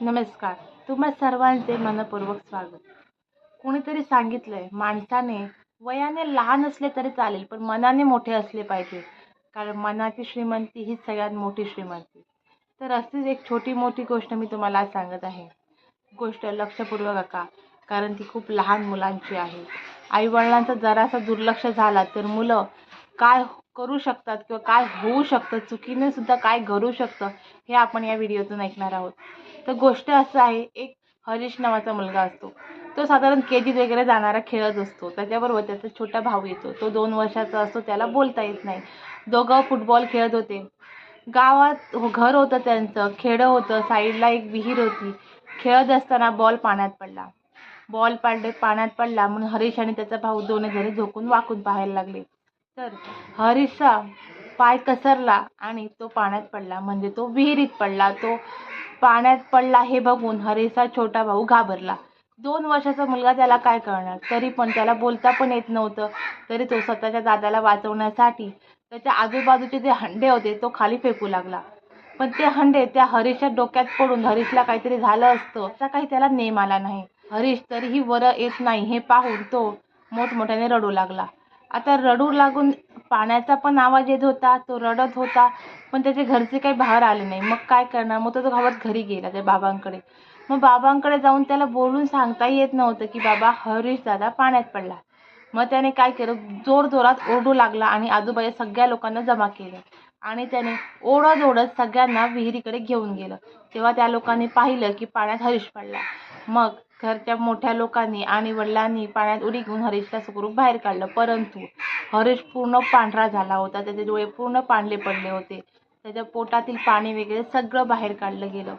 नमस्कार. तुम्हा सर्वांचे मनपूर्वक स्वागत. कोणीतरी सांगितलंय माणसाने वयाने लहान असले तरी चालेल पण मनाने मोठे असले पाहिजे. कारण मनाची श्रीमंती ही सगळ्यात मोठी श्रीमंती. तर अशीच एक छोटी मोठी गोष्ट मी तुम्हाला सांगत आहे. गोष्ट लक्षपूर्वक ऐका कारण ती खूप लहान मुलांची आहे. आईवडिलांचा जरासा दुर्लक्ष झाला तर मुलं काय करू शकतात किंवा काय होऊ शकतं चुकीने सुद्धा काय घडू शकतं हे आपण या व्हिडिओतून ऐकणार आहोत. तर गोष्ट असं आहे एक हरीश नावाचा मुलगा असतो. तो साधारण के जीत वगैरे जाणारा खेळत असतो. त्याच्याबरोबर त्याचा छोटा भाऊ येतो. तो दोन वर्षाचा असतो त्याला बोलता येत नाही. दोघं फुटबॉल खेळत होते. गावात हो- घर होतं त्यांचं खेडं होतं साईडला एक विहीर होती. खेळत असताना बॉल पाण्यात पडला. बॉल पाडले पाण्यात पडला म्हणून हरीश आणि त्याचा भाऊ दोन्ही जणी झोकून वाकून पाहायला लागले. तर हरीशचा पाय कसरला आणि तो पाण्यात पडला. म्हणजे तो विहिरीत पडला. तो पाण्यात पडला हे बघून हरीशचा छोटा भाऊ घाबरला. दोन वर्षाचा मुलगा त्याला काय करणार? तरी पण त्याला बोलता पण येत नव्हतं. तरी तो स्वतःच्या दादाला वाचवण्यासाठी त्याच्या आजूबाजूचे जे हंडे होते तो खाली फेकू लागला. पण ते हंडे त्या हरीशच्या डोक्यात पडून हरीशला काहीतरी झालं असतं. असा काही त्याला नेम आला नाही. हरीश तरीही वर येत नाही हे पाहून तो मोठमोठ्याने रडू लागला. आता रडू लागून पाण्याचा पण आवाज येत होता तो रडत होता पण त्याचे घरचे काही बाहेर आले नाही. मग काय करणार? मग तो तो घाबरत घरी गेला त्या बाबांकडे. मग बाबांकडे जाऊन त्याला बोलून सांगता येत नव्हतं की बाबा हरीश दादा पाण्यात पडला. मग त्याने काय केलं? जोरजोरात ओरडू लागला आणि आजूबाजूच्या सगळ्या लोकांना जमा केलं. आणि त्याने ओढत ओढत सगळ्यांना विहिरीकडे घेऊन गेलं. तेव्हा त्या लोकांनी पाहिलं की पाण्यात हरीश पडला. मग घरच्या मोठ्या लोकांनी आणि वडिलांनी पाण्यात उडी घेऊन हरीशला सुखरूप बाहेर काढलं. परंतु हरीश पूर्ण पांढरा झाला होता. त्याचे डोळे पूर्ण पांढरे पडले होते. त्याच्या पोटातील पाणी वगैरे सगळं बाहेर काढलं गेलं.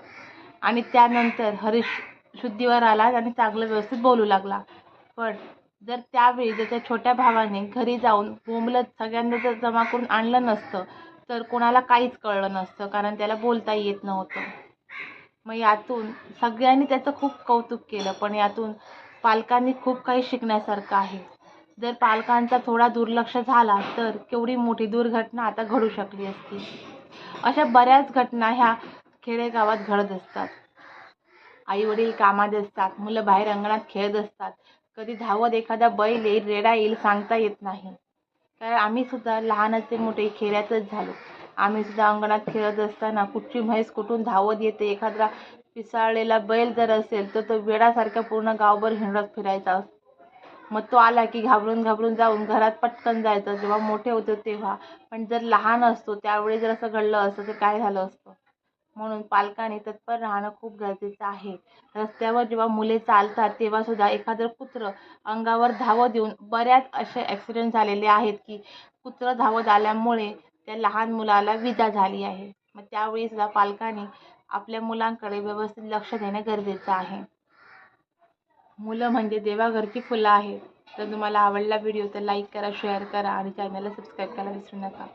आणि त्यानंतर हरीश शुद्धीवर आला आणि चांगलं व्यवस्थित बोलू लागला. पण जर त्यावेळी त्याच्या छोट्या भावाने घरी जाऊन बोंबलत सगळ्यांना जर जमा करून आणलं नसतं तर कोणाला काहीच कळलं नसतं. कारण त्याला बोलता येत नव्हतं. मग यातून सगळ्यांनी त्याचं खूप कौतुक केलं पण यातून पालकांनी खूप काही शिकण्यासारखं आहे. जर पालकांचा थोडा दुर्लक्ष झाला तर केवढी मोठी दुर्घटना आता घडू शकली असती. अशा बऱ्याच घटना ह्या खेडेगावात घडत असतात. आईवडील कामात असतात मुलं बाहेर अंगणात खेळत असतात. कधी धावत एखादा बैल येईल रेडा येईल सांगता येत नाही. कारण आम्ही सुद्धा लहानाचे मोठे खेड्यातच झालो. आम्ही सुद्धा अंगणात खेळत असताना कुठची म्हैस कुठून धावत येते एखादा पिसाळलेला बैल जर असेल तर तो वेडासारखा पूर्ण गावभर हिंडत फिरायचा मग तो आला की घाबरून घाबरून जाऊन घरात पटकन जायचं जेव्हा मोठे होते तेव्हा. पण जर लहान असतो त्यावेळी जर असं घडलं असतं तर काय झालं असतं? म्हणून पालकांनी तत्पर राहणं खूप गरजेचं आहे. रस्त्यावर जेव्हा मुले चालतात तेव्हा सुद्धा एखादं कुत्रं अंगावर धावत येऊन बऱ्याच असे ॲक्सिडेंट झालेले आहेत की कुत्रं धावत आल्यामुळे त्या लहान मुलाला विदा झाली आहे. मग त्यावेळी सुद्धा पालकांनी आपल्या मुलांकडे व्यवस्थित लक्ष देणं गरजेचं आहे. मुलं म्हणजे देवाघरची फुलं आहेत. तर तुम्हाला आवडला व्हिडिओ तर लाईक करा शेअर करा आणि चॅनलला सबस्क्राईब करायला विसरू नका.